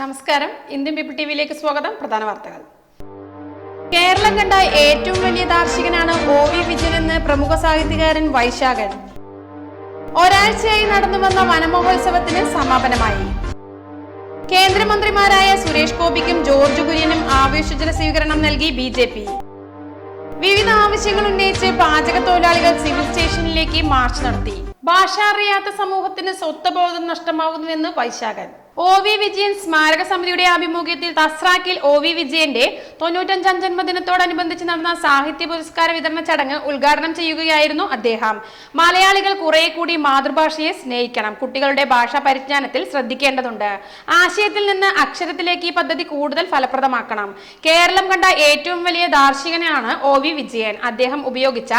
നമസ്കാരം. Indian people T വിയിലേക്ക് സ്വാഗതം. പ്രധാന വാർത്തകൾ. കേരളം കണ്ട ഏറ്റവും വലിയ ദാർശനികനാണ് ഒ വി വിജയൻ എന്ന് പ്രമുഖ സാഹിത്യകാരൻ വൈശാഖൻ. ഒരാഴ്ചയായി നടന്നു വന്ന വനമഹോത്സവത്തിന് സമാപനമായി. കേന്ദ്രമന്ത്രിമാരായ സുരേഷ് ഗോപിക്കും ജോർജ് കുര്യനും ആവേശജല സ്വീകരണം നൽകി ബി ജെ പി. വിവിധ ആവശ്യങ്ങൾ ഉന്നയിച്ച് പാചക തൊഴിലാളികൾ സിവിൽ സ്റ്റേഷനിലേക്ക് മാർച്ച് നടത്തി. ഭാഷ അറിയാത്ത സമൂഹത്തിന് സ്വത്വബോധം നഷ്ടമാകുന്നുവെന്ന് വൈശാഖൻ. ഒ വി വിജയൻ സ്മാരക സമിതിയുടെ ആഭിമുഖ്യത്തിൽ തസ്രാക്കിൽ ഒ വി വിജയന്റെ തൊണ്ണൂറ്റഞ്ചാം ജന്മദിനത്തോടനുബന്ധിച്ച് നടന്ന സാഹിത്യ പുരസ്കാര വിതരണ ചടങ്ങ് ഉദ്ഘാടനം ചെയ്യുകയായിരുന്നു അദ്ദേഹം. മലയാളികൾ കുറെ കൂടി മാതൃഭാഷയെ സ്നേഹിക്കണം. കുട്ടികളുടെ ഭാഷാ പരിജ്ഞാനത്തിൽ ശ്രദ്ധിക്കേണ്ടതുണ്ട്. ആശയത്തിൽ നിന്ന് അക്ഷരത്തിലേക്ക് ഈ പദ്ധതി കൂടുതൽ ഫലപ്രദമാക്കണം. കേരളം കണ്ട ഏറ്റവും വലിയ ദാർശനികനാണ് ഒ വി വിജയൻ. അദ്ദേഹം ഉപയോഗിച്ച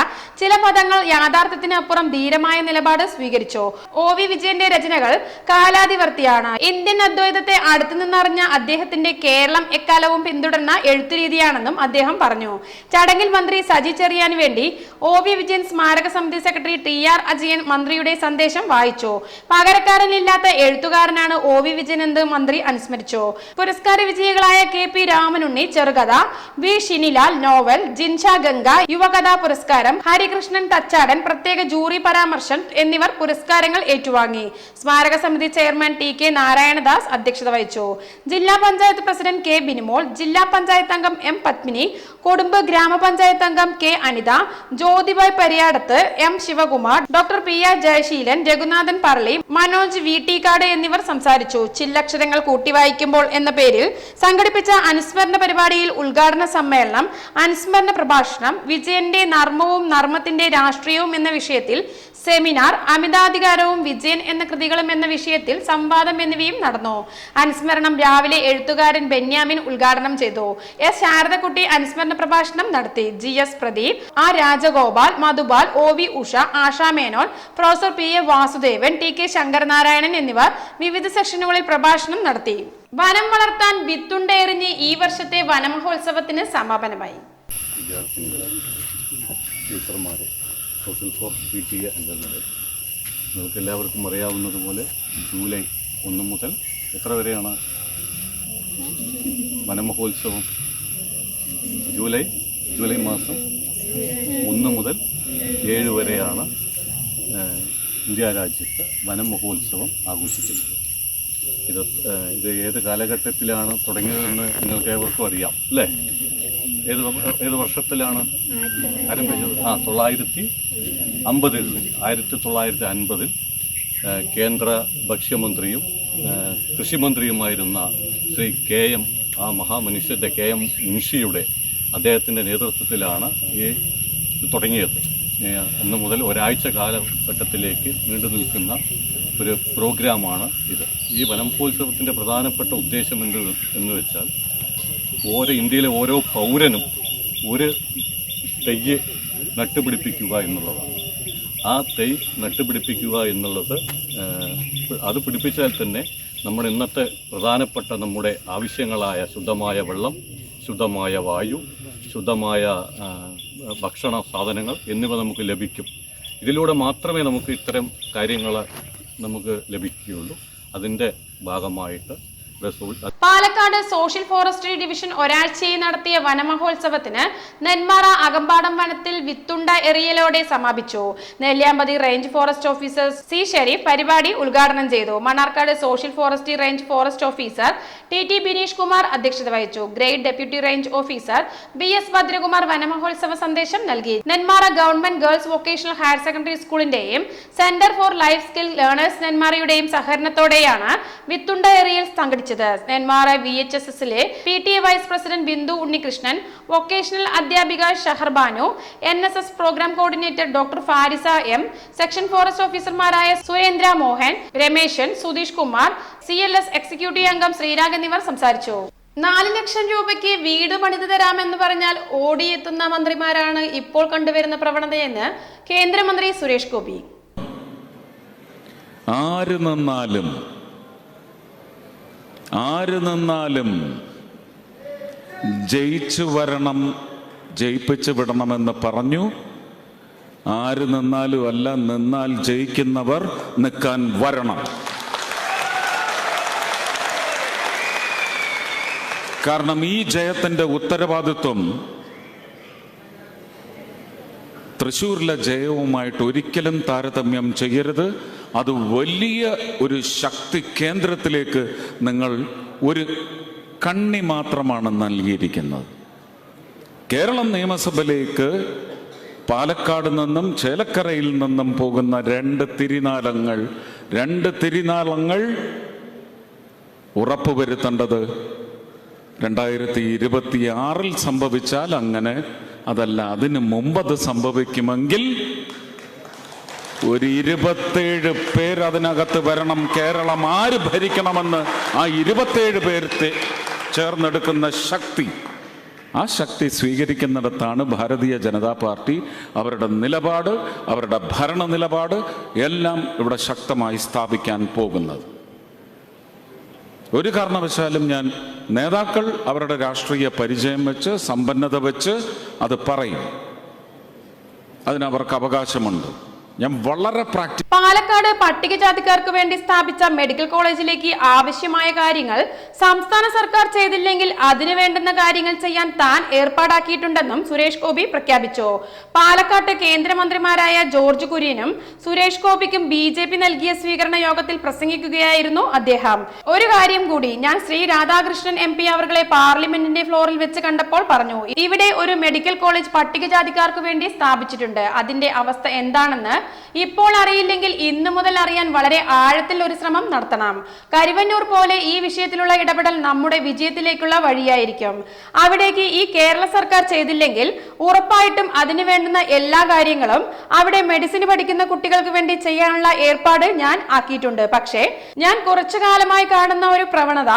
ചില പദങ്ങൾ യാഥാർത്ഥ്യത്തിനപ്പുറം ധീരമായ നിലപാട് സ്വീകരിച്ചു. ഒ വി വിജയന്റെ രചനകൾ കാലാതിവർത്തിയാണ്. ഇന്ത്യൻ അദ്വൈതത്തെ അടുത്തു നിന്നറിഞ്ഞ അദ്ദേഹത്തിന്റെ കേരളം എക്കാലവും പിന്തുടർന്ന എഴുത്തുരീതിയാണെന്നും അദ്ദേഹം പറഞ്ഞു. ചടങ്ങിൽ മന്ത്രി സജി ചെറിയാൻ വേണ്ടി ഒ വി വിജയൻ സ്മാരക സമിതി സെക്രട്ടറി ടി ആർ അജയൻ മന്ത്രിയുടെ സന്ദേശം വായിച്ചു. പകരക്കാരനില്ലാത്ത എഴുത്തുകാരനാണ് ഒ വി വിജയൻ എന്ന് മന്ത്രി അനുസ്മരിച്ചു. പുരസ്കാര വിജയികളായ കെ പി രാമനുണ്ണി ചെറുകഥ വി ഷിനിലാൽ നോവൽ ജിൻഷ ഗംഗ യുവകഥാ പുരസ്കാരം ഹരികൃഷ്ണൻ തച്ചാടൻ പ്രത്യേക ജൂറി പരാമർശം എന്നിവർ പുരസ്കാരങ്ങൾ ഏറ്റുവാങ്ങി. സ്മാരക സമിതി ചെയർമാൻ ടി കെ നാരായണദാസ് അധ്യക്ഷത വഹിച്ചു. ജില്ലാ പഞ്ചായത്ത് പ്രസിഡന്റ് കെ ബിനിമോൾ ജില്ലാ പഞ്ചായത്ത് അംഗം എം പത്മിനി കൊടുമ്പ് ഗ്രാമപഞ്ചായത്ത് അംഗം K Anitha Jyothibai Pariyadath M Sivakumar doctor P R Jayaseelan Raghunathan Parali Manoj V T കാട് എന്നിവർ സംസാരിച്ചു. ചില്ലക്ഷരങ്ങൾ കൂട്ടി വായിക്കുമ്പോൾ എന്ന പേരിൽ സംഘടിപ്പിച്ച അനുസ്മരണ പരിപാടിയിൽ ഉദ്ഘാടന സമ്മേളനം അനുസ്മരണ പ്രഭാഷണം വിജയന്റെ നർമ്മവും നർമ്മത്തിന്റെ രാഷ്ട്രീയവും എന്ന വിഷയത്തിൽ സെമിനാർ അമിതാധികാരവും വിജയൻ എന്ന കൃതികളും എന്ന വിഷയത്തിൽ സംവാദം എന്നിവയും നടന്നു. അനുസ്മരണം രാവിലെ എഴുത്തുകാരൻ ബെന്യാമിൻ ഉദ്ഘാടനം ചെയ്തു. എസ്. ശാരദക്കുട്ടി അനുസ്മരണ പ്രഭാഷണം നടത്തി. G. S. Pradeep R Rajagopal Madhupal O. V. Usha Asha Menon professor P. A. Vasudevan T. K. Sankaranarayanan എന്നിവർ വിവിധ സെക്ഷനുകളിൽ പ്രഭാഷണം നടത്തി. വനം വളർത്താൻ വിത്തുണ്ടെറിഞ്ഞ് ഈ വർഷത്തെ വനമഹോത്സവത്തിന് സമാപനമായി. Social for P T A നിങ്ങൾക്ക് എല്ലാവർക്കും അറിയാവുന്നതുപോലെ ജൂലൈ ഒന്ന് മുതൽ എത്ര വരെയാണ് വനമഹോത്സവം? ജൂലൈ ജൂലൈ മാസം ഒന്ന് മുതൽ ഏഴ് വരെയാണ് ഇന്ത്യ രാജ്യത്ത് വനമഹോത്സവം ആഘോഷിക്കുന്നത്. ഇത് ഇത് ഏത് കാലഘട്ടത്തിലാണ് തുടങ്ങിയതെന്ന് നിങ്ങൾക്ക് ഏവർക്കും അറിയാം അല്ലേ? ഏത് ഏത് വർഷത്തിലാണ് ആരംഭിച്ചത്? ആ തൊള്ളായിരത്തി അമ്പതിൽ ആയിരത്തി തൊള്ളായിരത്തി അൻപതിൽ കേന്ദ്ര ഭക്ഷ്യമന്ത്രിയും കൃഷിമന്ത്രിയുമായിരുന്ന ശ്രീ കെ എം ആ മഹാമനുഷ്യന്റെ കെ എം മുൻഷിയുടെ അദ്ദേഹത്തിന്റെ നേതൃത്വത്തിലാണ് ഈ തുടങ്ങിയത്. അന്ന് മുതൽ ഒരാഴ്ച കാലഘട്ടത്തിലേക്ക് നീണ്ടു നിൽക്കുന്ന ഒരു പ്രോഗ്രാമാണ് ഇത്. ഈ വനംപോത്സവത്തിന്റെ പ്രധാനപ്പെട്ട ഉദ്ദേശം എന്ത് എന്ന് വെച്ചാൽ ഓരോ ഇന്ത്യയിലെ ഓരോ പൗരനും ഒരു തെയ്യ് നട്ടുപിടിപ്പിക്കുക എന്നുള്ളതാണ്. ആ തൈ നട്ടുപിടിപ്പിക്കുക എന്നുള്ളത് അത് പിടിപ്പിച്ചാൽ തന്നെ നമ്മൾ ഇന്നത്തെ പ്രധാനപ്പെട്ട നമ്മുടെ ആവശ്യങ്ങളായ ശുദ്ധമായ വെള്ളം ശുദ്ധമായ വായു ശുദ്ധമായ ഭക്ഷണ സാധനങ്ങൾ എന്നിവ നമുക്ക് ലഭിക്കും. ഇതിലൂടെ മാത്രമേ നമുക്ക് ഇത്തരം കാര്യങ്ങൾ നമുക്ക് ലഭിക്കുകയുള്ളൂ. അതിന്റെ ഭാഗമായിട്ട് പാലക്കാട് സോഷ്യൽ ഫോറസ്ട്രി ഡിവിഷൻ ഒരാഴ്ചയായി നടത്തിയ വനമഹോത്സവത്തിന് നെന്മാറ അകമ്പാടം വനത്തിൽ വിത്തുണ്ട എറിയലോടെ സമാപിച്ചു. Nelliyampathy range forest officer C Sharif പരിപാടി ഉദ്ഘാടനം ചെയ്തു. Mannarkkad social forestry range forest officer T T Bineesh Kumar അധ്യക്ഷത വഹിച്ചു. Grade deputy range officer B S Bhadrakumar Vanamahotsava സന്ദേശം നൽകി. Nenmara government girls vocational higher secondary സ്കൂളിന്റെയും centre for life skill learners നെന്മാറയുടെയും സഹകരണത്തോടെയാണ് വിത്തുണ്ട ഏറിയൽ സംഘടിച്ചത്. നെന്മാറ വി എച്ച് എസ് എസിലെ P T vice president Bindu Unnikrishnan vocational അധ്യാപിക Shaharbanu N S S programme coordinator doctor Farisa M section forest ഓഫീസർമാരായ Surendra Mohan Rameshan Sudheesh Kumar C L S executive അംഗം ശ്രീരാഗ് എന്നിവർ സംസാരിച്ചു. നാല് ലക്ഷം രൂപയ്ക്ക് വീട് പണിതു തരാമെന്ന് പറഞ്ഞാൽ ഓടിയെത്തുന്ന മന്ത്രിമാരാണ് ഇപ്പോൾ കണ്ടുവരുന്ന പ്രവണതയെന്ന് കേന്ദ്രമന്ത്രി സുരേഷ് ഗോപി. ആര് നിന്നാലും ആര് നിന്നാലും ജയിച്ചു വരണം ജയിപ്പിച്ചു വിടണമെന്ന് പറഞ്ഞു. ആര് നിന്നാലും അല്ല നിന്നാൽ ജയിക്കുന്നവർ നിൽക്കാൻ വരണം. കാരണം ഈ ജയത്തിന്റെ ഉത്തരവാദിത്വം തൃശ്ശൂരിലെ ജയവുമായിട്ട് ഒരിക്കലും താരതമ്യം ചെയ്യരുത്. അത് വലിയ ഒരു ശക്തി കേന്ദ്രത്തിലേക്ക് നിങ്ങൾ ഒരു കണ്ണി മാത്രമാണ് നൽകിയിരിക്കുന്നത്. കേരളം നിയമസഭയിലേക്ക് പാലക്കാട് നിന്നും ചേലക്കരയിൽ നിന്നും പോകുന്ന രണ്ട് തിരിനാലങ്ങൾ രണ്ട് തിരിനാലങ്ങൾ ഉറപ്പുവരുത്തേണ്ടത് രണ്ടായിരത്തി ഇരുപത്തി ആറിൽ സംഭവിച്ചാൽ അങ്ങനെ. അതല്ല അതിന് മുമ്പ് അത് സംഭവിക്കുമെങ്കിൽ ഒരു ഇരുപത്തേഴ് പേർ അതിനകത്ത് വരണം. കേരളം ആര് ഭരിക്കണമെന്ന് ആ ഇരുപത്തേഴ് പേർ ചേർന്നെടുക്കുന്ന ശക്തി. ആ ശക്തി സ്വീകരിക്കുന്നിടത്താണ് ഭാരതീയ ജനതാ പാർട്ടി അവരുടെ നിലപാട് അവരുടെ ഭരണ നിലപാട് എല്ലാം ഇവിടെ ശക്തമായി സ്ഥാപിക്കാൻ പോകുന്നത്. ഒരു കാരണവശാലും ഞാൻ നേതാക്കൾ അവരുടെ രാഷ്ട്രീയ പരിചയം വെച്ച് സമ്പന്നത വെച്ച് അത് പറയും. അതിനവർക്ക് അവകാശമുണ്ട്. ഞാൻ വളരെ പ്രാക്ടി പാലക്കാട് പട്ടികജാതിക്കാർക്ക് വേണ്ടി സ്ഥാപിച്ച മെഡിക്കൽ കോളേജിലേക്ക് ആവശ്യമായ കാര്യങ്ങൾ സംസ്ഥാന സർക്കാർ ചെയ്തില്ലെങ്കിൽ അതിനു വേണ്ടുന്ന കാര്യങ്ങൾ ചെയ്യാൻ താൻ ഏർപ്പാടാക്കിയിട്ടുണ്ടെന്നും സുരേഷ് ഗോപി പ്രഖ്യാപിച്ചു. പാലക്കാട്ട് കേന്ദ്രമന്ത്രിമാരായ ജോർജ് കുര്യനും സുരേഷ് ഗോപിക്കും ബി ജെ പി നൽകിയ സ്വീകരണ യോഗത്തിൽ പ്രസംഗിക്കുകയായിരുന്നു അദ്ദേഹം. ഒരു കാര്യം കൂടി ഞാൻ ശ്രീ രാധാകൃഷ്ണൻ എം പി അവർകളെ പാർലമെന്റിന്റെ ഫ്ലോറിൽ വെച്ച് കണ്ടപ്പോൾ പറഞ്ഞു ഇവിടെ ഒരു മെഡിക്കൽ കോളേജ് പട്ടികജാതിക്കാർക്ക് വേണ്ടി സ്ഥാപിച്ചിട്ടുണ്ട്. അതിന്റെ അവസ്ഥ എന്താണെന്ന് ഇപ്പോൾ അറിയില്ലെങ്കിൽ ഇന്നു മുതൽ അറിയാൻ വളരെ ആഴത്തിൽ ഒരു ശ്രമം നടത്തണം. കരുവന്നൂർ പോലെ ഈ വിഷയത്തിലുള്ള ഇടപെടൽ നമ്മുടെ വിജയത്തിലേക്കുള്ള വഴിയായിരിക്കും. അവിടേക്ക് ഈ കേരള സർക്കാർ ചെയ്തില്ലെങ്കിൽ ഉറപ്പായിട്ടും അതിനു വേണ്ടുന്ന എല്ലാ കാര്യങ്ങളും അവിടെ മെഡിസിൻ പഠിക്കുന്ന കുട്ടികൾക്ക് വേണ്ടി ചെയ്യാനുള്ള ഏർപ്പാട് ഞാൻ ആക്കിയിട്ടുണ്ട്. പക്ഷേ ഞാൻ കുറച്ചു കാലമായി കാണുന്ന ഒരു പ്രവണത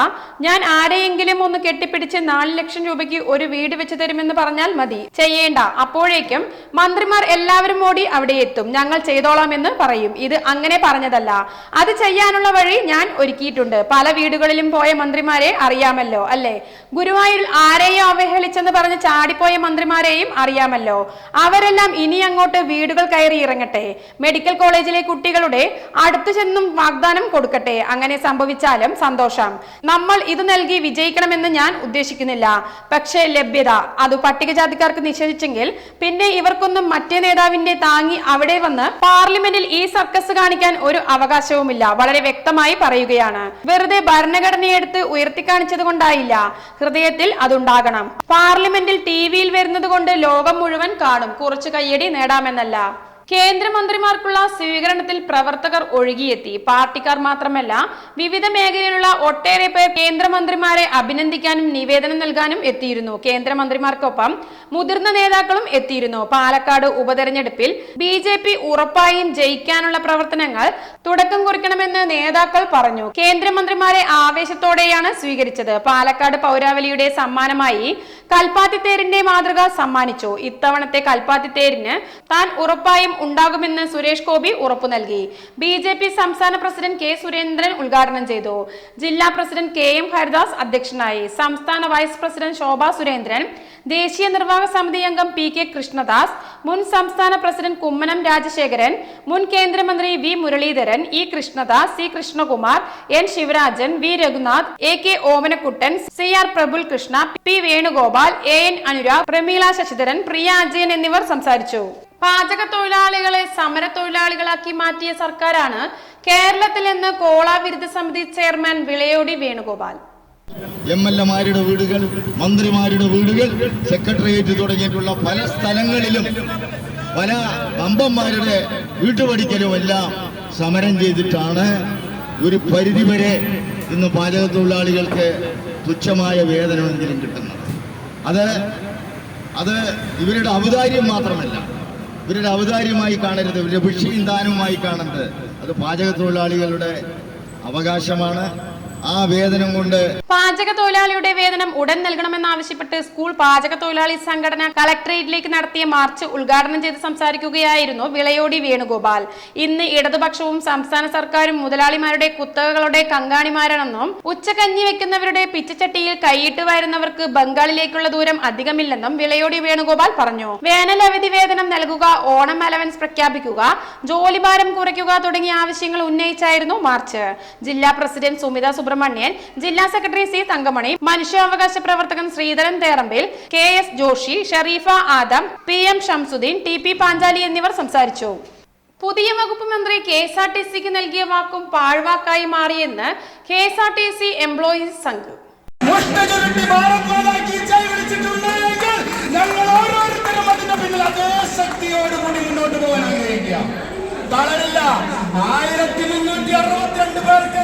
ഞാൻ ആരെയെങ്കിലും ഒന്ന് കെട്ടിപ്പിടിച്ച് നാല് ലക്ഷം രൂപയ്ക്ക് ഒരു വീട് വെച്ച് തരുമെന്ന് പറഞ്ഞാൽ മതി. ചെയ്യേണ്ട. അപ്പോഴേക്കും മന്ത്രിമാർ എല്ലാവരും ഓടി അവിടെ എത്തും. ഞങ്ങൾ ചെയ്തോളാം എന്ന് പറയും. ഇത് അങ്ങനെ പറഞ്ഞതല്ല. അത് ചെയ്യാനുള്ള വഴി ഞാൻ ഒരുക്കിയിട്ടുണ്ട്. പല വീടുകളിലും പോയ മന്ത്രിമാരെ അറിയാമല്ലോ അല്ലെ? ഗുരുവായൂരിൽ ആരെയും അവഹേളിച്ചെന്ന് പറഞ്ഞ് ചാടിപ്പോയ മന്ത്രിമാരെയും അറിയാമല്ലോ. അവരെല്ലാം ഇനി അങ്ങോട്ട് വീടുകൾ കയറി ഇറങ്ങട്ടെ. മെഡിക്കൽ കോളേജിലെ കുട്ടികളുടെ അടുത്തു ചെന്നും വാഗ്ദാനം കൊടുക്കട്ടെ. അങ്ങനെ സംഭവിച്ചാലും സന്തോഷം. നമ്മൾ ഇത് നൽകി വിജയിക്കണമെന്ന് ഞാൻ ഉദ്ദേശിക്കുന്നില്ല. പക്ഷേ ലഭ്യത. അത് പട്ടികജാതിക്കാർക്ക് നിഷേധിച്ചെങ്കിൽ പിന്നെ ഇവർക്കൊന്നും മറ്റേ നേതാവിന്റെ താങ്ങി അവിടെ വന്ന് പാർലമെന്റിൽ ഈ സർക്കസ് കാണിക്കാൻ ഒരു അവകാശവുമില്ല. വളരെ വ്യക്തമായി പറയുകയാണ്. വെറുതെ ഭരണഘടനയെടുത്ത് ഉയർത്തിക്കാണിച്ചത് കൊണ്ടായില്ല. ഹൃദയത്തിൽ അതുണ്ടാകണം. പാർലമെന്റിൽ ടി വിയിൽ വരുന്നത് കൊണ്ട് ലോകം മുഴുവൻ കാണും. കുറച്ച് കയ്യടി നേടാമെന്നല്ല. കേന്ദ്രമന്ത്രിമാർക്കുള്ള സ്വീകരണത്തിൽ പ്രവർത്തകർ ഒഴുകിയെത്തി. പാർട്ടിക്കാർ മാത്രമല്ല വിവിധ മേഖലയിലുള്ള ഒട്ടേറെ പേർ കേന്ദ്രമന്ത്രിമാരെ അഭിനന്ദിക്കാനും നിവേദനം നൽകാനും എത്തിയിരുന്നു. കേന്ദ്രമന്ത്രിമാർക്കൊപ്പം മുതിർന്ന നേതാക്കളും എത്തിയിരുന്നു. പാലക്കാട് ഉപതെരഞ്ഞെടുപ്പിൽ ബി ജെ പി ഉറപ്പായും ജയിക്കാനുള്ള പ്രവർത്തനങ്ങൾ തുടക്കം കുറിക്കണമെന്ന് നേതാക്കൾ പറഞ്ഞു. കേന്ദ്രമന്ത്രിമാരെ ആവേശത്തോടെയാണ് സ്വീകരിച്ചത്. പാലക്കാട് പൗരാവലിയുടെ സമ്മാനമായി കൽപ്പാത്തിത്തേരിന്റെ മാതൃക സമ്മാനിച്ചു. ഇത്തവണത്തെ കൽപ്പാത്തിത്തേരിന് താൻ ഉറപ്പായും ഉണ്ടാകുമെന്ന് സുരേഷ് ഗോപി ഉറപ്പു നൽകി. ബി ജെ പി സംസ്ഥാന പ്രസിഡന്റ് കെ സുരേന്ദ്രൻ ഉദ്ഘാടനം ചെയ്തു. ജില്ലാ പ്രസിഡന്റ് കെ എം ഹരിദാസ് അധ്യക്ഷനായി സംസ്ഥാന വൈസ് പ്രസിഡന്റ് ശോഭ സുരേന്ദ്രൻ ദേശീയ നിർവാഹക സമിതി അംഗം പി കെ കൃഷ്ണദാസ് മുൻ സംസ്ഥാന പ്രസിഡന്റ് കുമ്മനം രാജശേഖരൻ മുൻ കേന്ദ്രമന്ത്രി V Muraleedharan E Krishnadas C Krishnakumar N Sivarajan V Raghunath A K Omanakuttan C R Prabul Krishna P Venugopal A N Anurag Prameela Sasidharan Priya Ajayan എന്നിവർ സംസാരിച്ചു. പാചക തൊഴിലാളികളെ സമര തൊഴിലാളികളാക്കി മാറ്റിയ സർക്കാരാണ് കേരളത്തിൽ നിന്ന് കോള വിരുദ്ധ സമിതി chairman Vilayodi Venugopal. M L എമാരുടെ വീടുകൾ മന്ത്രിമാരുടെ വീടുകൾ സെക്രട്ടേറിയറ്റ് തുടങ്ങിയിട്ടുള്ള പല സ്ഥലങ്ങളിലും പല അമ്പന്മാരുടെ വീട്ടുപടിക്കലും എല്ലാം സമരം ചെയ്തിട്ടാണ് ഒരു പരിധിവരെ ഇന്ന് പാചക തൊഴിലാളികൾക്ക് തുച്ഛമായ വേതനമെങ്കിലും കിട്ടുന്നത്. അത് അത് ഇവരുടെ ഔദാര്യം മാത്രമല്ല. ഇവരുടെ ഔദാര്യമായി കാണരുത് ഇവരുടെ ഭിക്ഷയും ദാനവുമായി കാണരുത്. അത് പാചക തൊഴിലാളികളുടെ അവകാശമാണ്. ആ വേതനം കൊണ്ട് പാചക തൊഴിലാളിയുടെ വേതനം ഉടൻ നൽകണമെന്നാവശ്യപ്പെട്ട് സ്കൂൾ പാചക തൊഴിലാളി സംഘടന കളക്ടറേറ്റിലേക്ക് നടത്തിയ മാർച്ച് ഉദ്ഘാടനം ചെയ്ത് സംസാരിക്കുകയായിരുന്നു വിളയോടി വേണുഗോപാൽ. ഇന്ന് ഇടതുപക്ഷവും സംസ്ഥാന സർക്കാരും മുതലാളിമാരുടെ കുത്തകകളുടെ കങ്കാണിമാരാണെന്നും ഉച്ചകഞ്ഞി വെക്കുന്നവരുടെ പിച്ചച്ചട്ടിയിൽ കൈയിട്ട് വരുന്നവർക്ക് ബംഗാളിലേക്കുള്ള ദൂരം അധികമില്ലെന്നും വിളയോടി വേണുഗോപാൽ പറഞ്ഞു. വേനൽ അവധി വേതനം നൽകുക ഓണം അലവൻസ് പ്രഖ്യാപിക്കുക ജോലിഭാരം കുറയ്ക്കുക തുടങ്ങിയ ആവശ്യങ്ങൾ ഉന്നയിച്ചായിരുന്നു മാർച്ച്. ജില്ലാ പ്രസിഡന്റ് സുമിത സുബ്രഹ്മണ്യൻ ജില്ലാ സെക്രട്ടറി സി തങ്കമണി മനുഷ്യാവകാശ പ്രവർത്തകൻ Sreedharan Therambil K S Joshi Shareefa Adam P M Shamsuddin T P Panchali എന്നിവർ സംസാരിച്ചു. പുതിയ വകുപ്പ് മന്ത്രി കെ എസ് ആർ ടി സിക്ക് നൽകിയ വാക്കും പാഴ്വാക്കായി മാറിയെന്ന് K S R T C employees സംഘം. ആയിരത്തി മുന്നൂറ്റി അറുപത്തിരണ്ട് പേർക്കെതിരെ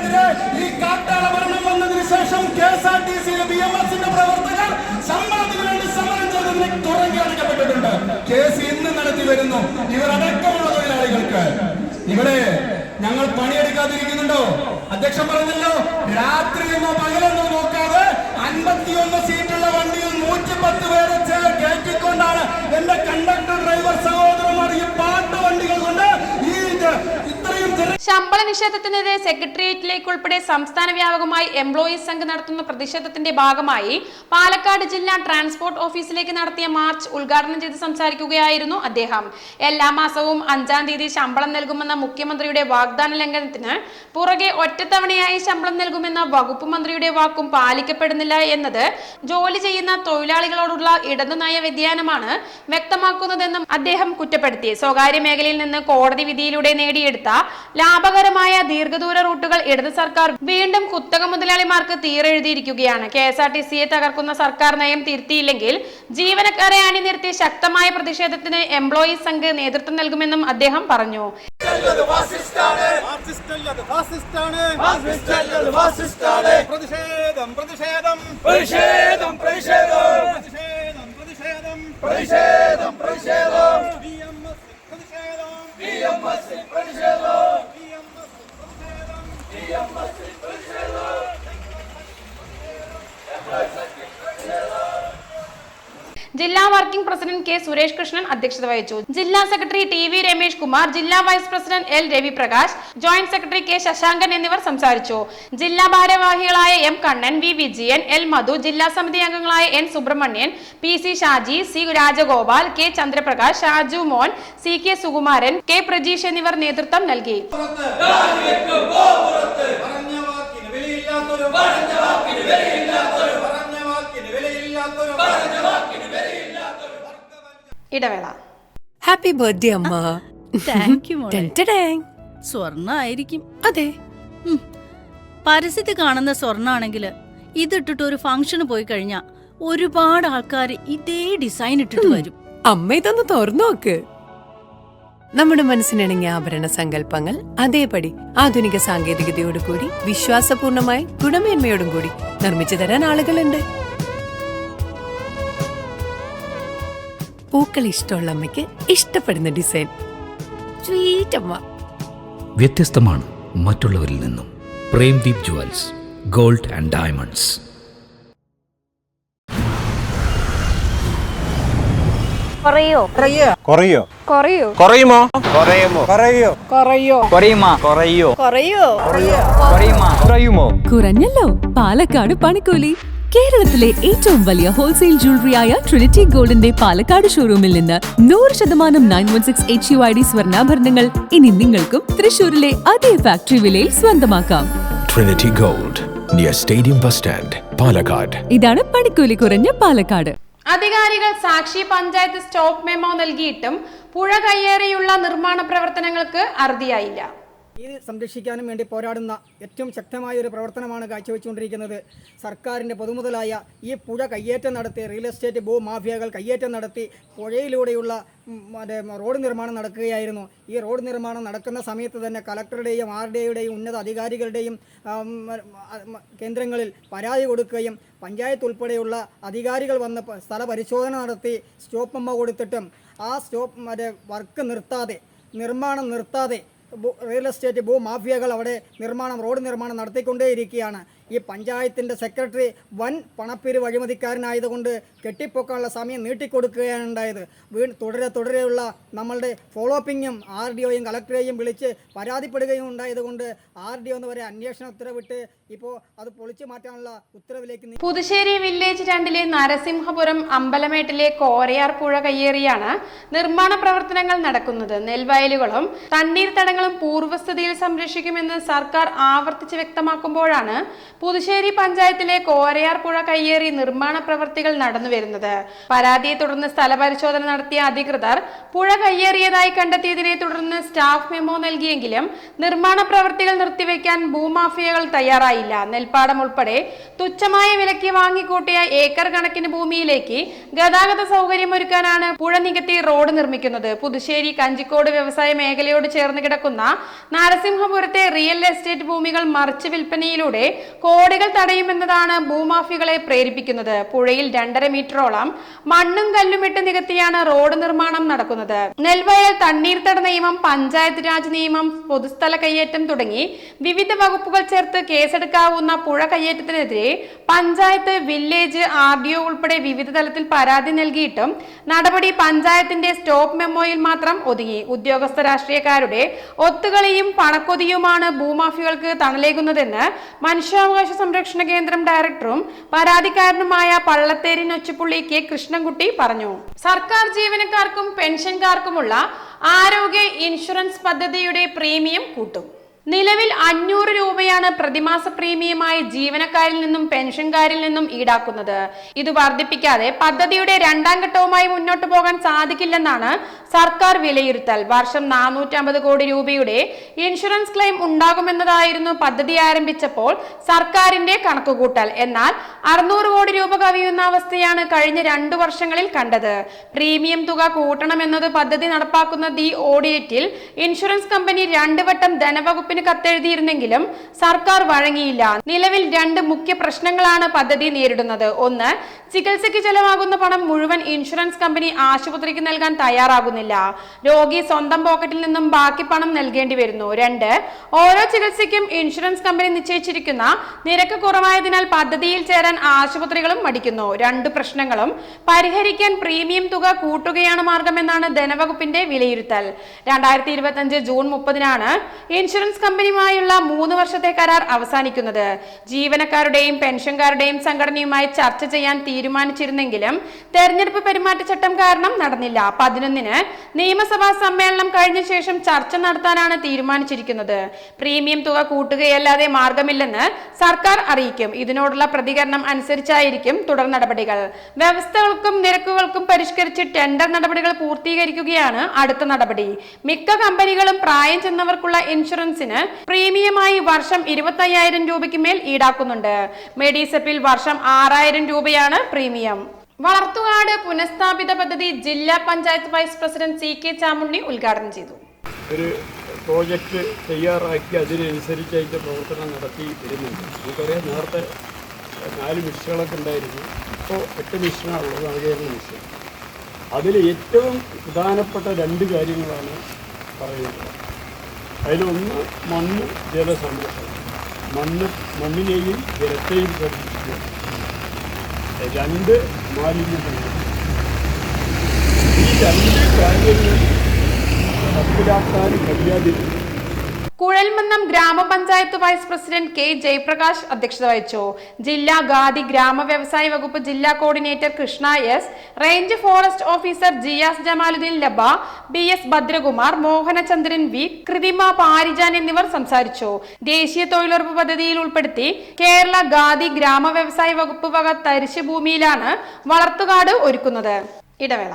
ഈ കാട്ടാള ഭരണം വന്നതിന് ശേഷം കെ എസ് ആർ ടി സിയിലെ ബി എം എസിന്റെ പ്രവർത്തകർ ശമ്പളത്തിന് വേണ്ടി സമരം ചെയ്തതിന് തുറങ്കി അടയ്ക്കപ്പെട്ടിട്ടുണ്ട്. കേസ് ഇന്ന് നടത്തി വരുന്നു. ഇവരടക്കമുള്ള തൊഴിലാളികൾക്ക്. ഇവിടെ ഞങ്ങൾ പണിയെടുക്കാതിരിക്കുന്നുണ്ടോ? അധ്യക്ഷൻ പറഞ്ഞല്ലോ രാത്രി എന്നോ പകലെന്നോ നോക്കാതെ അൻപത്തിയൊന്ന് സീറ്റുള്ള വണ്ടിയിൽ നൂറ്റി പത്ത് പേരെ കയറ്റിക്കൊണ്ടാണ് എന്റെ കണ്ടക്ടർ ഡ്രൈവർ സഹോദരന്മാർ ഈ പാട്ട് വണ്ടികൾ കൊണ്ട് ഈ ഇത് ഇത്രയും ജന- ശമ്പള നിഷേധത്തിനെതിരെ സെക്രട്ടേറിയറ്റിലേക്ക് ഉൾപ്പെടെ സംസ്ഥാന വ്യാപകമായി എംപ്ലോയീസ് സംഘ് നടത്തുന്ന പ്രതിഷേധത്തിന്റെ ഭാഗമായി പാലക്കാട് ജില്ലാ ട്രാൻസ്പോർട്ട് ഓഫീസിലേക്ക് നടത്തിയ മാർച്ച് ഉദ്ഘാടനം ചെയ്ത് സംസാരിക്കുകയായിരുന്നു അദ്ദേഹം. എല്ലാ മാസവും അഞ്ചാം തീയതി ശമ്പളം നൽകുമെന്ന മുഖ്യമന്ത്രിയുടെ വാഗ്ദാന ലംഘനത്തിന് പുറകെ ഒറ്റത്തവണയായി ശമ്പളം നൽകുമെന്ന വകുപ്പ് മന്ത്രിയുടെ വാക്കും പാലിക്കപ്പെടുന്നില്ല എന്നത് ജോലി ചെയ്യുന്ന തൊഴിലാളികളോടുള്ള ഇടതു നയ വ്യതിയാനമാണ് വ്യക്തമാക്കുന്നതെന്നും അദ്ദേഹം കുറ്റപ്പെടുത്തി. സ്വകാര്യ മേഖലയിൽ നിന്ന് കോടതി വിധിയിലൂടെ നേടിയെടുത്ത ലാഭകരമായ ദീർഘദൂര റൂട്ടുകൾ ഇടത് സർക്കാർ വീണ്ടും കുത്തക മുതലാളിമാർക്ക് തീരെഴുതിയിരിക്കുകയാണ്. കെ എസ് ആർ ടി സിയെ തകർക്കുന്ന സർക്കാർ നയം തിരുത്തിയില്ലെങ്കിൽ ജീവനക്കാരെ അണിനിർത്തി ശക്തമായ പ്രതിഷേധത്തിന് എംപ്ലോയീസ് സംഘ് നേതൃത്വം നൽകുമെന്നും അദ്ദേഹം പറഞ്ഞു. പ്രതിഷേധം പ്രതിഷേധം. പ്രതിഷേധം പ്രതിഷേധം. പ്രതിഷേധം പ്രതിഷേധം. പ്രതിഷേധം പ്രതിഷേധം പ്രതിഷേധം പ്രതിഷേധം ജില്ലാ working president K Suresh Krishnan അധ്യക്ഷത വഹിച്ചു. ജില്ലാ secretary T V Ramesh Kumar ജില്ലാ vice president L Raviprakash joint secretary K Sasankan എന്നിവർ സംസാരിച്ചു. ജില്ലാ ഭാരവാഹികളായ M Kannan V Vijayan L Madhu ജില്ലാ സമിതി അംഗങ്ങളായ N Subramanian P C Shaji C Rajagopal K Chandraprakash Shaju Mon C K Sukumaran K Prajeesh എന്നിവർ നേതൃത്വം നൽകി. പറഞ്ഞ വാക്കിന് പറഞ്ഞ വാക്കിന് വിലയില്ലാത്തൊരു ഇടവേള. ഹാപ്പി ബർത്ത്ഡേ അമ്മ. താങ്ക് യു മോളെ. സ്വർണ സ്വർണായിരിക്കും. അതെ. ഉം. പരസ്യത്തിൽ കാണുന്ന സ്വർണാണെങ്കിൽ ഇതിട്ടിട്ട് ഒരു ഫംഗ്ഷന് പോയി കഴിഞ്ഞാ ഒരുപാട് ആൾക്കാർ ഇതേ ഡിസൈൻ ഇട്ടിട്ട് വരും. അമ്മ ഇതൊന്ന് തുറന്നു നോക്ക്. നമ്മുടെ മനസ്സിനിണങ്ങിയ ആഭരണ സങ്കല്പങ്ങൾ അതേപടി ആധുനിക സാങ്കേതികതയോടുകൂടി വിശ്വാസപൂർണമായി ഗുണമേന്മയോടും കൂടി നിർമ്മിച്ചു തരാൻ ആളുകളുണ്ട്. പൂക്കൾ ഇഷ്ടമുള്ള അമ്മയ്ക്ക് ഇഷ്ടപ്പെടുന്ന ഡിസൈൻ. സ്വീറ്റ് അമ്മ. വ്യത്യസ്തമാണ് മറ്റുള്ളവരിൽ നിന്നും. Premdeep jewels gold and diamonds. കുറയോ? കുറയോ? കുറയോ? കുറയുമോ? കുറയുമോ? കുറയോ? കുറയോ? കുറയുമാ? കുറയോ? കുറയോ? കുറയുമാ കുറയുമോ? കുറഞ്ഞല്ലോ? പാലക്കാട് പണിക്കൂലി. കേരളത്തിലെ ഏറ്റവും വലിയ ഹോൾസെയിൽ ജ്വല്ലറിയായ ട്രിനിറ്റി ഗോൾഡിന്റെ പാലക്കാട് ഷോറൂമിൽ നിന്ന് നൂറ് ശതമാനം nine one six H U I D സ്വർണാഭരണങ്ങൾ ഇനി നിങ്ങൾക്കും തൃശൂരിലെ അതേ ഫാക്ടറി വിലയിൽ സ്വന്തമാക്കാം. Trinity gold near stadium bus stand Palakkad ഇതാണ് പണിക്കൂലി കുറഞ്ഞ പാലക്കാട്. അധികാരികൾ സാക്ഷി പഞ്ചായത്ത് സ്റ്റോപ്പ് മെമ്മോ നൽകിയിട്ടും പുഴ കയ്യേറിയുള്ള നിർമ്മാണ പ്രവർത്തനങ്ങൾക്ക് അറുതിയായില്ല. ഇത് സംരക്ഷിക്കാനും വേണ്ടി പോരാടുന്ന ഏറ്റവും ശക്തമായ ഒരു പ്രവർത്തനമാണ് കാഴ്ചവെച്ചുകൊണ്ടിരിക്കുന്നത്. സർക്കാരിന്റെ പൊതുമുതലായ ഈ പുഴ കയ്യേറ്റം നടത്തി റിയൽ എസ്റ്റേറ്റ് ഭൂമാഫിയകൾ കയ്യേറ്റം നടത്തി പുഴയിലൂടെയുള്ള റോഡ് നിർമ്മാണം നടക്കുകയായിരുന്നു. ഈ റോഡ് നിർമ്മാണം നടക്കുന്ന സമയത്ത് തന്നെ കലക്ടറുടെയും ആർ ഡിയുടെയും ഉന്നത അധികാരികളുടെയും കേന്ദ്രങ്ങളിൽ പരാതി കൊടുക്കുകയും പഞ്ചായത്ത് ഉൾപ്പെടെയുള്ള അധികാരികൾ വന്ന് സ്ഥല പരിശോധന നടത്തി സ്റ്റോപ്പ് അമ്മ കൊടുത്തിട്ടും ആ സ്റ്റോപ്പ് മറ്റേ വർക്ക് നിർത്താതെ നിർമ്മാണം നിർത്താതെ റിയൽ എസ്റ്റേറ്റ് ഭൂമാഫിയകൾ അവിടെ നിർമ്മാണം റോഡ് നിർമ്മാണം നടത്തിക്കൊണ്ടേയിരിക്കുകയാണ്. ഈ പഞ്ചായത്തിന്റെ സെക്രട്ടറി വൻ പണപ്പിരിവ് അഴിമതിക്കാരനായതുകൊണ്ട് കെട്ടിപ്പൊക്കാനുള്ള സമയം നീട്ടിക്കൊടുക്കുകയാണ് ഉണ്ടായത്. വീ തുടരെ തുടരെയുള്ള നമ്മളുടെ ഫോളോ അപ്പിങ്ങും ആർ ഡി ഒയും കളക്ടറെയും വിളിച്ച് പരാതിപ്പെടുകയും ഉണ്ടായതുകൊണ്ട് ആർ ഡി ഒന്ന് വരെ അന്വേഷണ ഉത്തരവിട്ട് ഇപ്പോൾ അത് പൊളിച്ചു മാറ്റാനുള്ള ഉത്തരവിലേക്ക് പുതുശ്ശേരി വില്ലേജ് രണ്ടിലെ നരസിംഹപുരം അമ്പലമേട്ടിലെ കോരയാർ പുഴ കയ്യേറിയാണ് നിർമ്മാണ പ്രവർത്തനങ്ങൾ നടക്കുന്നത്. നെൽവയലുകളും തണ്ണീർത്തടങ്ങളും പൂർവസ്ഥിതിയിൽ സംരക്ഷിക്കുമെന്ന് സർക്കാർ ആവർത്തിച്ച് വ്യക്തമാക്കുമ്പോഴാണ് പുതുശ്ശേരി പഞ്ചായത്തിലെ കോരയാർ പുഴ കയ്യേറി നിർമ്മാണ പ്രവൃത്തികൾ നടന്നുവരുന്നത് പരാതിയെ തുടർന്ന് സ്ഥലപരിശോധന നടത്തിയ അധികൃതർ പുഴ കയ്യേറിയതായി കണ്ടെത്തിയതിനെ തുടർന്ന് സ്റ്റാഫ് മെമ്മോ നൽകിയെങ്കിലും നിർമ്മാണ പ്രവൃത്തികൾ നിർത്തിവെക്കാൻ ഭൂമാഫിയകൾ തയ്യാറായില്ല. നെൽപ്പാടം ഉൾപ്പെടെ തുച്ഛമായ വിലയ്ക്ക് വാങ്ങിക്കൂട്ടിയ ഏക്കർ കണക്കിന് ഭൂമിയിലേക്ക് ഗതാഗത സൗകര്യം ഒരുക്കാനാണ് പുഴ നികത്തി റോഡ് നിർമ്മിക്കുന്നത്. പുതുശ്ശേരി കഞ്ചിക്കോട് വ്യവസായ മേഖലയോട് ചേർന്ന് കിടക്കുന്ന നരസിംഹപുരത്തെ റിയൽ എസ്റ്റേറ്റ് ഭൂമികൾ മറിച്ച് വിൽപ്പനയിലൂടെ കോടികൾ തടയുമെന്നതാണ് ഭൂമാഫികളെ പ്രേരിപ്പിക്കുന്നത്. പുഴയിൽ രണ്ടര മീറ്ററോളം മണ്ണും കല്ലും ഇട്ട് നികത്തിയാണ് റോഡ് നിർമ്മാണം നടക്കുന്നത്. നെൽവയൽ തണ്ണീർത്തട നിയമം പഞ്ചായത്ത് രാജ് നിയമം പൊതുസ്ഥല കയ്യേറ്റം തുടങ്ങി വിവിധ വകുപ്പുകൾ ചേർത്ത് കേസെടുക്കാവുന്ന പുഴ കയ്യേറ്റത്തിനെതിരെ panchayat village R D O ഉൾപ്പെടെ വിവിധ തലത്തിൽ പരാതി നൽകിയിട്ടും നടപടി പഞ്ചായത്തിന്റെ സ്റ്റോപ്പ് മെമ്മോയിൽ മാത്രം ഒതുങ്ങി. ഉദ്യോഗസ്ഥ രാഷ്ട്രീയക്കാരുടെ ഒത്തുകളിയും പണക്കൊതിയുമാണ് ഭൂമാഫികൾക്ക് തണലേകുന്നതെന്ന് മനുഷ്യാവകാശ സംരക്ഷണ കേന്ദ്രം ഡയറക്ടറും പരാതിക്കാരനുമായ പള്ളത്തേരി നൊച്ചുപുള്ളി കെ കൃഷ്ണൻകുട്ടി പറഞ്ഞു. സർക്കാർ ജീവനക്കാർക്കും പെൻഷൻകാർക്കുമുള്ള ആരോഗ്യ ഇൻഷുറൻസ് പദ്ധതിയുടെ പ്രീമിയം കൂട്ടും. നിലവിൽ അഞ്ഞൂറ് രൂപയാണ് പ്രതിമാസ പ്രീമിയമായി ജീവനക്കാരിൽ നിന്നും പെൻഷൻകാരിൽ നിന്നും ഈടാക്കുന്നത്. ഇത് വർദ്ധിപ്പിക്കാതെ പദ്ധതിയുടെ രണ്ടാം ഘട്ടവുമായി മുന്നോട്ട് പോകാൻ സാധിക്കില്ലെന്നാണ് സർക്കാർ വിലയിരുത്തൽ. വർഷം നാനൂറ്റമ്പത് കോടി രൂപയുടെ ഇൻഷുറൻസ് ക്ലെയിം ഉണ്ടാകുമെന്നതായിരുന്നു പദ്ധതി ആരംഭിച്ചപ്പോൾ സർക്കാരിന്റെ കണക്കുകൂട്ടൽ. എന്നാൽ അറുന്നൂറ് കോടി രൂപ കവിയുന്ന അവസ്ഥയാണ് കഴിഞ്ഞ രണ്ടു വർഷങ്ങളിൽ കണ്ടത്. പ്രീമിയം തുക കൂട്ടണമെന്നത് പദ്ധതി നടപ്പാക്കുന്ന ദി ഓഡിയറ്റിൽ ഇൻഷുറൻസ് കമ്പനി രണ്ട് വട്ടം ധനവകുപ്പിന് കത്തെഴുതിയിരുന്നെങ്കിലും സർക്കാർ വഴങ്ങിയില്ല. നിലവിൽ രണ്ട് മുഖ്യ പ്രശ്നങ്ങളാണ് പദ്ധതി നേരിടുന്നത്. ഒന്ന് ചികിത്സയ്ക്ക് ചെലവാകുന്ന പണം മുഴുവൻ ഇൻഷുറൻസ് കമ്പനി ആശുപത്രിക്ക് നൽകാൻ തയ്യാറാകുന്നില്ല. രോഗി സ്വന്തം പോക്കറ്റിൽ നിന്നും ബാക്കി പണം നൽകേണ്ടി വരുന്നു. രണ്ട് ഓരോ ചികിത്സയ്ക്കും ഇൻഷുറൻസ് കമ്പനി നിശ്ചയിച്ചിരിക്കുന്ന നിരക്ക് കുറവായതിനാൽ പദ്ധതിയിൽ ചേരാൻ ആശുപത്രികളും മടിക്കുന്നു. രണ്ട് പ്രശ്നങ്ങളും പരിഹരിക്കാൻ പ്രീമിയം തുക കൂട്ടുകയാണ് മാർഗമെന്നാണ് ധനവകുപ്പിന്റെ വിലയിരുത്തൽ. രണ്ടായിരത്തി ഇരുപത്തി അഞ്ച് ജൂൺ മുപ്പതിനാണ് ഇൻഷുറൻസ് കമ്പനിയുമായുള്ള മൂന്ന് വർഷത്തെ കരാർ അവസാനിക്കുന്നത്. ജീവനക്കാരുടെയും പെൻഷൻകാരുടെയും സംഘടനയുമായി ചർച്ച ചെയ്യാൻ തീരുമാനിച്ചിരുന്നെങ്കിലും തെരഞ്ഞെടുപ്പ് പെരുമാറ്റച്ചട്ടം കാരണം നടന്നില്ല. പതിനൊന്നിന് നിയമസഭാ സമ്മേളനം കഴിഞ്ഞ ശേഷം ചർച്ച നടത്താനാണ് തീരുമാനിച്ചിരിക്കുന്നത്. പ്രീമിയം തുക കൂട്ടുകയല്ലാതെ മാർഗമില്ലെന്ന് സർക്കാർ അറിയിക്കും. ഇതിനോടുള്ള പ്രതികരണം അനുസരിച്ചായിരിക്കും തുടർ നടപടികൾ. വ്യവസ്ഥകൾക്കും നിരക്കുകൾക്കും പരിഷ്കരിച്ച് ടെൻഡർ നടപടികൾ പൂർത്തീകരിക്കുകയാണ് അടുത്ത നടപടി. മിക്ക കമ്പനികളും പ്രായം ചെന്നവർക്കുള്ള ഇൻഷുറൻസിന് പ്രീമിയമായി വർഷം ഇരുപത്തയ്യായിരം രൂപയ്ക്ക് മേൽ ഈടാക്കുന്നുണ്ട്. മെഡിസെപ്പിൽ വർഷം ആറായിരം രൂപയാണ് പ്രീമിയം. വളർത്തുകാട് പുനഃസ്ഥാപിത പദ്ധതി ജില്ലാ panchayat vice president C K Chamunni ഉദ്ഘാടനം ചെയ്തു. ഒരു പ്രോജക്റ്റ് തയ്യാറാക്കി അതിനനുസരിച്ച് അതിന്റെ പ്രവർത്തനം നടത്തി വരുന്നുണ്ട്. നമുക്കറിയാം നേരത്തെ നാല് മിഷനുകളൊക്കെ ഉണ്ടായിരുന്നു. ഇപ്പോൾ എട്ട് മിഷനാണുള്ളത് നവകേരള മിഷൻ അതിൽ ഏറ്റവും പ്രധാനപ്പെട്ട രണ്ട് കാര്യങ്ങളാണ് പറയുന്നത്. അതിലൊന്ന് മണ്ണ് ജലസംരക്ഷണം മണ്ണ് മണ്ണിനെയും ജലത്തെയും സംരക്ഷിക്കുക രണ്ട് മാലിന്യം ഈ രണ്ട് കാര്യങ്ങൾ നടപ്പിലാക്കാൻ കഴിയാതിരുന്നു കുഴൽമന്നം ഗ്രാമപഞ്ചായത്ത് വൈസ് പ്രസിഡന്റ് കെ ജയപ്രകാശ് അധ്യക്ഷത വഹിച്ചു. ജില്ലാ ഖാദി ഗ്രാമ വ്യവസായ വകുപ്പ് ജില്ലാ coordinator Krishna S range forest officer Jiyas Jamaluddin ലബ B S Bhadrakumar Mohanachandran V Krithima Parijan എന്നിവർ സംസാരിച്ചു. ദേശീയ തൊഴിലുറപ്പ് പദ്ധതിയിൽ ഉൾപ്പെടുത്തി കേരള ഖാദി ഗ്രാമ വ്യവസായ വകുപ്പ് വക തരിശുഭൂമിയിലാണ് വളർത്തുകാട് ഒരുക്കുന്നത്. ഇടവേള.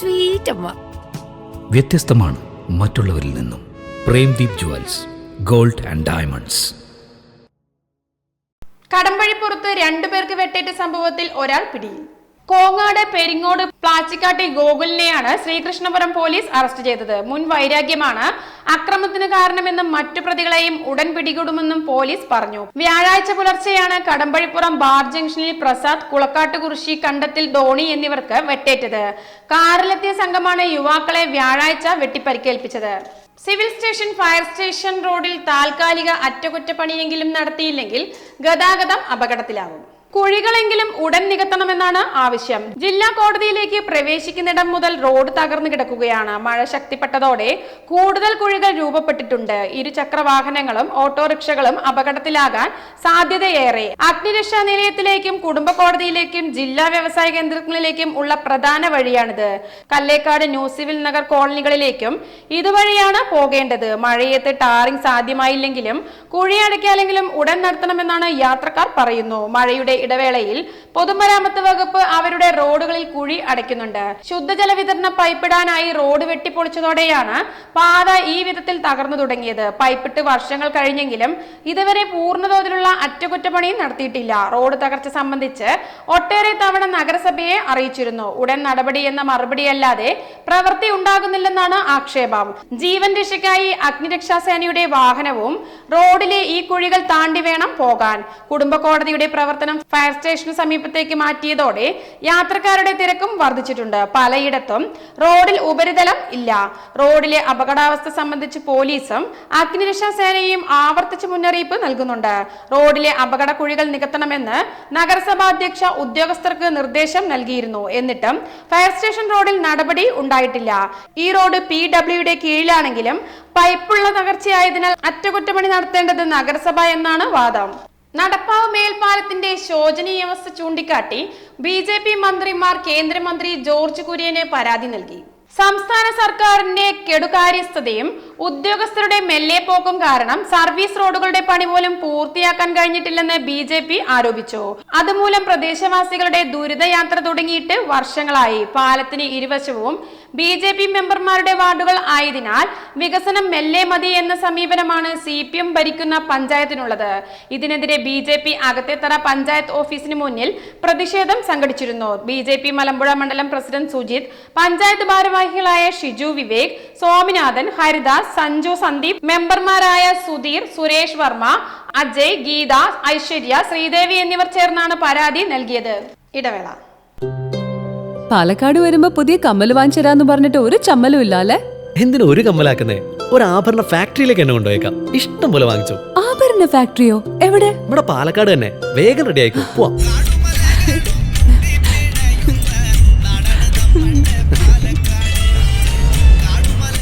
സ്വീറ്റ് അമ്മ വ്യത്യസ്തമാണ് മറ്റുള്ളവരിൽ നിന്നും. Premdeep jewels gold and diamonds. കടമ്പഴിപ്പുറത്ത് രണ്ടുപേർക്ക് വെട്ടേറ്റ സംഭവത്തിൽ ഒരാൾ പിടിയിൽ. കോങ്ങാട് പെരിങ്ങോട് പ്ലാച്ചിക്കാട്ടി ഗോകുലിനെയാണ് ശ്രീകൃഷ്ണപുരം പോലീസ് അറസ്റ്റ് ചെയ്തത്. മുൻ വൈരാഗ്യമാണ് അക്രമത്തിന് കാരണമെന്നും മറ്റു പ്രതികളെയും ഉടൻ പിടികൂടുമെന്നും പോലീസ് പറഞ്ഞു. വ്യാഴാഴ്ച പുലർച്ചെയാണ് കടമ്പഴിപ്പുറം ബാർ ജംഗ്ഷനിൽ പ്രസാദ് കുളക്കാട്ടുകുറിശി കണ്ടത്തിൽ ധോണി എന്നിവർക്ക് വെട്ടേറ്റത്. കാറിലെത്തിയ സംഘമാണ് യുവാക്കളെ വ്യാഴാഴ്ച വെട്ടിപ്പരിക്കേൽപ്പിച്ചത്. സിവിൽ സ്റ്റേഷൻ ഫയർ സ്റ്റേഷൻ റോഡിൽ താൽക്കാലിക അറ്റകുറ്റപ്പണിയെങ്കിലും നടത്തിയില്ലെങ്കിൽ ഗതാഗതം അപകടത്തിലാവും കുഴികളെങ്കിലും ഉടൻ നികത്തണമെന്നാണ് ആവശ്യം. ജില്ലാ കോടതിയിലേക്ക് പ്രവേശിക്കുന്നിടം മുതൽ റോഡ് തകർന്നു കിടക്കുകയാണ്. മഴ ശക്തിപ്പെട്ടതോടെ കൂടുതൽ കുഴികൾ രൂപപ്പെട്ടിട്ടുണ്ട്. ഇരുചക്ര വാഹനങ്ങളും ഓട്ടോറിക്ഷകളും അപകടത്തിലാകാൻ സാധ്യതയേറെ. അഗ്നിരക്ഷാ നിലയത്തിലേക്കും കുടുംബ കോടതിയിലേക്കും ജില്ലാ വ്യവസായ കേന്ദ്രങ്ങളിലേക്കും ഉള്ള പ്രധാന വഴിയാണിത്. കല്ലേക്കാട് ന്യൂ സിവിൽ നഗർ കോളനികളിലേക്കും ഇതുവഴിയാണ് പോകേണ്ടത്. മഴയത്ത് ടാറിംഗ് സാധ്യമായില്ലെങ്കിലും കുഴി അടയ്ക്കാലെങ്കിലും ഉടൻ നടത്തണമെന്നാണ് യാത്രക്കാർ പറയുന്നു. മഴയുടെ ഇടവേളയിൽ പൊതുമരാമത്ത് വകുപ്പ് അവരുടെ റോഡുകളിൽ കുഴി അടയ്ക്കുന്നുണ്ട്. ശുദ്ധജല വിതരണ പൈപ്പിടാനായി റോഡ് വെട്ടിപ്പൊളിച്ചതോടെയാണ് പാത ഈ വിധത്തിൽ തകർന്നു തുടങ്ങിയത്. പൈപ്പിട്ട് വർഷങ്ങൾ കഴിഞ്ഞെങ്കിലും ഇതുവരെ പൂർണതോതിലുള്ള അറ്റകുറ്റപ്പണി നടത്തിയിട്ടില്ല. റോഡ് തകർച്ച സംബന്ധിച്ച് ഒട്ടേറെ തവണ നഗരസഭയെ അറിയിച്ചിരുന്നു. ഉടൻ നടപടി എന്ന മറുപടിയല്ലാതെ പ്രവൃത്തി ഉണ്ടാകുന്നില്ലെന്നാണ് ആക്ഷേപം. ജീവൻ രക്ഷയ്ക്കായി അഗ്നിരക്ഷാ സേനയുടെ വാഹനവും റോഡിലെ ഈ കുഴികൾ താണ്ടി വേണം പോകാൻ. കുടുംബ കോടതിയുടെ പ്രവർത്തനം ഫയർ സ്റ്റേഷന് സമീപത്തേക്ക് മാറ്റിയതോടെ യാത്രക്കാരുടെ തിരക്കും വർദ്ധിച്ചിട്ടുണ്ട്. പലയിടത്തും റോഡിൽ ഉപരിതലം ഇല്ല. റോഡിലെ അപകടാവസ്ഥ സംബന്ധിച്ച് പോലീസും അഗ്നിരക്ഷാ സേനയും ആവർത്തിച്ച് മുന്നറിയിപ്പ് നൽകുന്നുണ്ട്. റോഡിലെ അപകട കുഴികൾ നികത്തണമെന്ന് നഗരസഭാ അധ്യക്ഷ ഉദ്യോഗസ്ഥർക്ക് നിർദ്ദേശം നൽകിയിരുന്നു. എന്നിട്ടും ഫയർ സ്റ്റേഷൻ റോഡിൽ നടപടി ഉണ്ടായിട്ടില്ല. ഈ റോഡ് പി ഡബ്ല്യുയുടെ കീഴിലാണെങ്കിലും പൈപ്പുള്ള തകർച്ചയായതിനാൽ അറ്റകുറ്റപ്പണി നടത്തേണ്ടത് നഗരസഭ എന്നാണ് വാദം. നടപ്പാവ് മേൽപ്പാലത്തിന്റെ ശോചനീയാവസ്ഥ ചൂണ്ടിക്കാട്ടി ബി ജെ പി മന്ത്രിമാർ കേന്ദ്രമന്ത്രി ജോർജ് കുര്യന് പരാതി നൽകി. സംസ്ഥാന സർക്കാരിന്റെ കെടുകാര്യസ്ഥതയും ഉദ്യോഗസ്ഥരുടെ മെല്ലെപ്പോക്കും കാരണം സർവീസ് റോഡുകളുടെ പണി പോലും പൂർത്തിയാക്കാൻ കഴിഞ്ഞിട്ടില്ലെന്ന് ബി ജെ പി ആരോപിച്ചു. അതുമൂലം പ്രദേശവാസികളുടെ ദുരിതയാത്ര തുടങ്ങിയിട്ട് വർഷങ്ങളായി. പാലത്തിന് ഇരുവശവും ബി ജെ പി മെമ്പർമാരുടെ വാർഡുകൾ ആയതിനാൽ വികസനം മെല്ലെ മതി എന്ന സമീപനമാണ് സി പി എം ഭരിക്കുന്ന പഞ്ചായത്തിനുള്ളത്. ഇതിനെതിരെ B J P Akathethara panchayat ഓഫീസിന് മുന്നിൽ പ്രതിഷേധം സംഘടിച്ചിരുന്നു. ബി ജെ പി മലമ്പുഴ മണ്ഡലം പ്രസിഡന്റ് സുജിത് പഞ്ചായത്ത് ഭാരവാഹികളായ ഷിജു വിവേക് സ്വാമിനാഥൻ ഹരിദാസ് സഞ്ജു സന്ദീപ് മെമ്പർമാരായ സുധീർ സുരേഷ് വർമ്മ അജയ് ഗീത ഐശ്വര്യ ശ്രീദേവി എന്നിവർ ചേർന്നാണ് പരാതി നൽകിയത്. ഇടവേള. പാലക്കാട് വരുമ്പോ പുതിയ കമ്മൽ വാങ്ങിച്ചരാന്ന് പറഞ്ഞിട്ട് ഒരു ചമ്മലും ഇല്ല അല്ലെ എന്തിനു ഒരു കമ്മലാക്കുന്നേ? ഒരു ആഭരണ ഫാക്ടറിയിലേക്ക് എന്നെ കൊണ്ടുപോയേക്കാം. ഇഷ്ടം പോലെ വാങ്ങിച്ചു. ആഭരണ ഫാക്ടറിയോ? എവിടെ? ഇവിടെ പാലക്കാട് തന്നെ. വേഗം റെഡി ആയിക്കോ. പോവാം.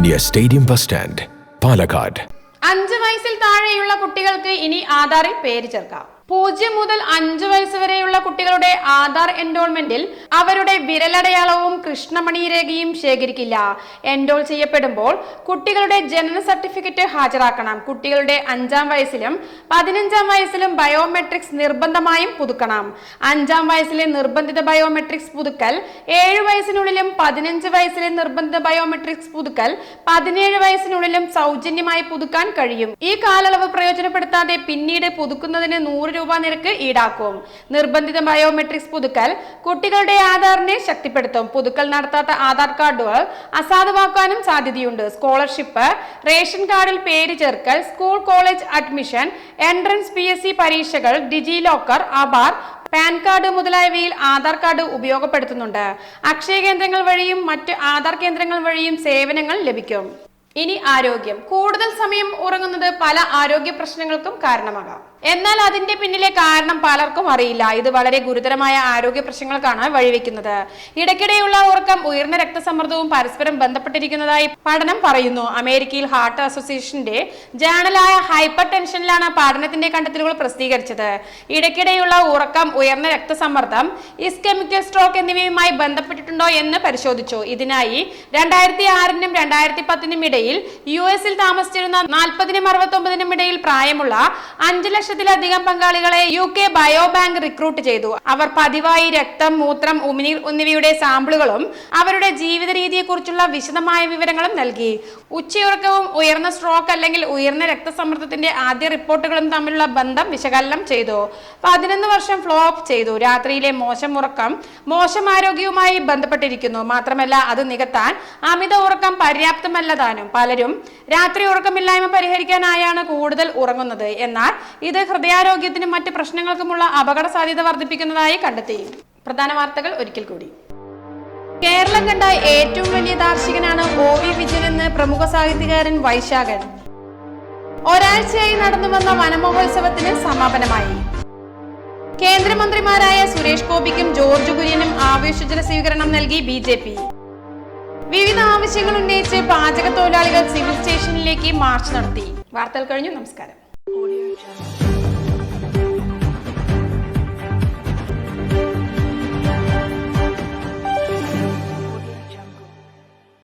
near stadium bus stand Palakkad അഞ്ച് വയസ്സിൽ താഴെയുള്ള കുട്ടികൾക്ക് ഇനി ആധാറിൽ പേര് ചേർക്കാം. പൂജ്യം മുതൽ അഞ്ചു വയസ്സ് വരെയുള്ള കുട്ടികളുടെ ആധാർ എൻറോൾമെന്റിൽ അവരുടെ വിരലടയാളവും കൃഷ്ണമണി രേഖയും ശേഖരിക്കില്ല. എൻറോൾ ചെയ്യപ്പെടുമ്പോൾ കുട്ടികളുടെ ജനന സർട്ടിഫിക്കറ്റ് ഹാജരാക്കണം. കുട്ടികളുടെ അഞ്ചാം വയസ്സിലും പതിനഞ്ചാം വയസ്സിലും ബയോമെട്രിക്സ് നിർബന്ധമായും പുതുക്കണം. അഞ്ചാം വയസ്സിലെ നിർബന്ധിത ബയോമെട്രിക്സ് പുതുക്കൽ ഏഴ് വയസ്സിനുള്ളിലും പതിനഞ്ച് വയസ്സിലെ നിർബന്ധിത ബയോമെട്രിക്സ് പുതുക്കൽ പതിനേഴ് വയസ്സിനുള്ളിലും സൗജന്യമായി പുതുക്കാൻ കഴിയും. ഈ കാലയളവ് പ്രയോജനപ്പെടുത്താതെ പിന്നീട് പുതുക്കുന്നതിന് നൂറ് രൂപ നിരക്ക് ഈടാക്കും. നിർബന്ധിത ബയോമെട്രിക്സ് പുതുക്കൽ കുട്ടികളുടെ ആധാറിനെ ശക്തിപ്പെടുത്തും. പുതുക്കൽ നടത്താത്ത ആധാർ കാർഡുകൾ അസാധുവാക്കാനും സാധ്യതയുണ്ട്. സ്കോളർഷിപ്പ് റേഷൻ കാർഡിൽ പേര് ചേർക്കൽ school college admission entrance P S C പരീക്ഷകൾ DigiLocker Aadhaar PAN card മുതലായവയിൽ ആധാർ കാർഡ് ഉപയോഗപ്പെടുത്തുന്നുണ്ട്. അക്ഷയ കേന്ദ്രങ്ങൾ വഴിയും മറ്റ് ആധാർ കേന്ദ്രങ്ങൾ വഴിയും സേവനങ്ങൾ ലഭിക്കും. ഇനി ആരോഗ്യം. കൂടുതൽ സമയം ഉറങ്ങുന്നത് പല ആരോഗ്യ പ്രശ്നങ്ങൾക്കും കാരണമാകാം. എന്നാൽ അതിന്റെ പിന്നിലെ കാരണം പലർക്കും അറിയില്ല. ഇത് വളരെ ഗുരുതരമായ ആരോഗ്യ പ്രശ്നങ്ങൾക്കാണ് വഴിവെക്കുന്നത്. ഇടയ്ക്കിടെയുള്ള ഉറക്കം ഉയർന്ന രക്തസമ്മർദ്ദവും പരസ്പരം ബന്ധപ്പെട്ടിരിക്കുന്നതായി പഠനം പറയുന്നു. അമേരിക്കയിൽ ഹാർട്ട് അസോസിയേഷന്റെ ജേണലായ ഹൈപ്പർ ടെൻഷനിലാണ് പഠനത്തിന്റെ കണ്ടെത്തലുകൾ പ്രസിദ്ധീകരിച്ചത്. ഇടയ്ക്കിടെയുള്ള ഉറക്കം ഉയർന്ന രക്തസമ്മർദ്ദം ഇസ്കെമിക്കൽ സ്ട്രോക്ക് എന്നിവയുമായി ബന്ധപ്പെട്ടിട്ടുണ്ടോ എന്ന് പരിശോധിച്ചു. ഇതിനായി രണ്ടായിരത്തി ആറിനും രണ്ടായിരത്തി പത്തിനും ഇടയിൽ യു എസിൽ താമസിച്ചിരുന്ന നാൽപ്പതിനും അറുപത്തി ഒമ്പതിനും ഇടയിൽ പ്രായമുള്ള അഞ്ചു ലക്ഷത്തിലധികം പങ്കാളികളെ യു കെ ബയോബാങ്ക് റിക്രൂട്ട് ചെയ്തു. അവർ പതിവായി രക്തം മൂത്രം ഉമിനീർ എന്നിവയുടെ സാമ്പിളുകളും അവരുടെ ജീവിത രീതിയെക്കുറിച്ചുള്ള വിശദമായ വിവരങ്ങളും നൽകി. ഉച്ചയുറക്കവും ഉയർന്ന സ്ട്രോക്ക് അല്ലെങ്കിൽ ഉയർന്ന രക്തസമ്മർദ്ദത്തിന്റെ ആദ്യ റിപ്പോർട്ടുകളും തമ്മിലുള്ള ബന്ധം വിശകലനം ചെയ്തു. പതിനൊന്ന് വർഷം ഫ്ലോപ്പ് ചെയ്തു. രാത്രിയിലെ മോശം ഉറക്കം മോശം ആരോഗ്യവുമായി ബന്ധപ്പെട്ടിരിക്കുന്നു. മാത്രമല്ല അത് നികത്താൻ അമിത ഉറക്കം പര്യാപ്തമല്ല താനും. പലരും രാത്രി ഉറക്കമില്ലായ്മ പരിഹരിക്കാനായാണ് കൂടുതൽ ഉറങ്ങുന്നത്. എന്നാൽ ഇത് ഹൃദയാരോഗ്യത്തിനും മറ്റ് പ്രശ്നങ്ങൾക്കുമുള്ള അപകട സാധ്യത വർദ്ധിപ്പിക്കുന്നതായി കണ്ടെത്തി. പ്രധാന വാർത്തകൾ ഒരിക്കൽ കൂടി. കേരളം കണ്ട ഏറ്റവും വലിയ ദാർശനികനാണ് ഒ വി വിജയൻ എന്ന് പ്രമുഖ സാഹിത്യകാരൻ വൈശാഖൻ. ഒരാഴ്ചയായി നടന്നു വന്ന വനമഹോത്സവത്തിന് സമാപനമായി. കേന്ദ്രമന്ത്രിമാരായ സുരേഷ് ഗോപിക്കും ജോർജ് കുര്യനും ആവേശജല സ്വീകരണം നൽകി ബി വിവിധ ആവശ്യങ്ങൾ ഉന്നയിച്ച് പാചക തൊഴിലാളികൾ സിവിൽ സ്റ്റേഷനിലേക്ക് മാർച്ച് നടത്തി വാർത്തകൾ കഴിഞ്ഞു നമസ്കാരം.